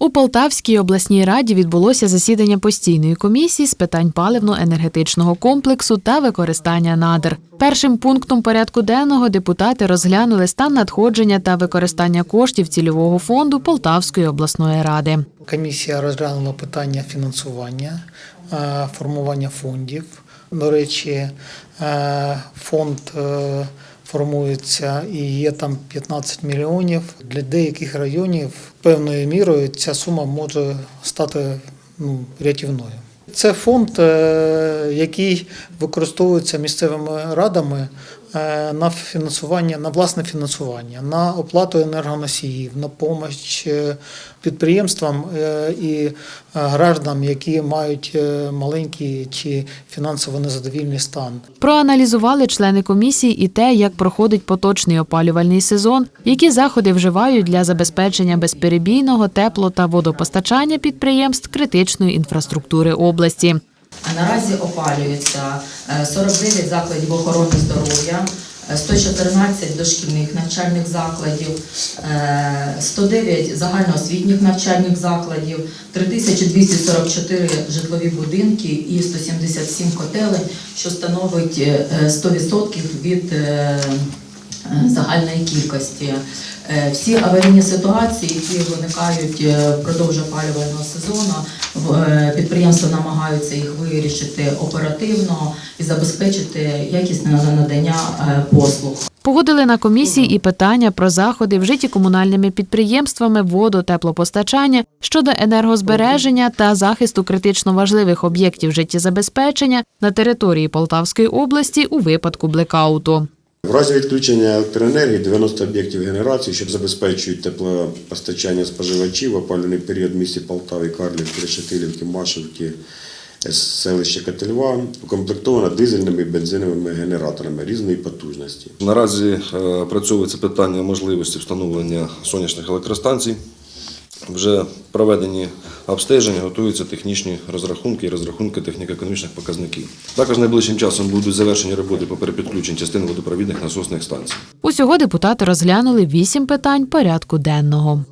У Полтавській обласній раді відбулося засідання постійної комісії з питань паливно-енергетичного комплексу та використання надр. Першим пунктом порядку денного депутати розглянули стан надходження та використання коштів цільового фонду Полтавської обласної ради. Комісія розглянула питання фінансування, формування фондів. До речі, е, фонд е, формується і є там 15 мільйонів. Для деяких районів певною мірою ця сума може стати ну, рятівною. Це фонд, е, який використовується місцевими радами на фінансування, на власне фінансування, на оплату енергоносіїв, на допомогу підприємствам е, і е, гражданам, які мають е, маленький чи фінансово незадовільний стан. Проаналізували члени комісії і те, як проходить поточний опалювальний сезон, які заходи вживають для забезпечення безперебійного тепло та водопостачання підприємств критичної інфраструктури області. Наразі опалюється е, 49 закладів охорони здоров'я, е, 114 дошкільних навчальних закладів, е, 109 загальноосвітніх навчальних закладів, 3244 житлові будинки і 177 котелень, що становить е, 100% від е, е, загальної кількості. Е, Всі аварійні ситуації, які виникають е, впродовж опалювального сезону, е, підприємства намагаються їх вирішити оперативно і забезпечити якісне надання е, послуг. Погодили на комісії і питання про заходи, вжиті комунальними підприємствами воду, теплопостачання щодо енергозбереження та захисту критично важливих об'єктів життєзабезпечення на території Полтавської області у випадку блекауту. В разі відключення електроенергії 90 об'єктів генерації, що забезпечують теплопостачання споживачів опалюваний період в місті Полтаві, Карлівки, Решетилівки, Машівки, селища селище Котельва, укомплектовано дизельними і бензиновими генераторами різної потужності. Наразі працюється опрацьовується питання можливості встановлення сонячних електростанцій. Вже проведені обстеження, готуються технічні розрахунки і розрахунки техніко-економічних показників. Також найближчим часом будуть завершені роботи по перепідключенню частин водопровідних насосних станцій. Усього депутати розглянули вісім питань порядку денного.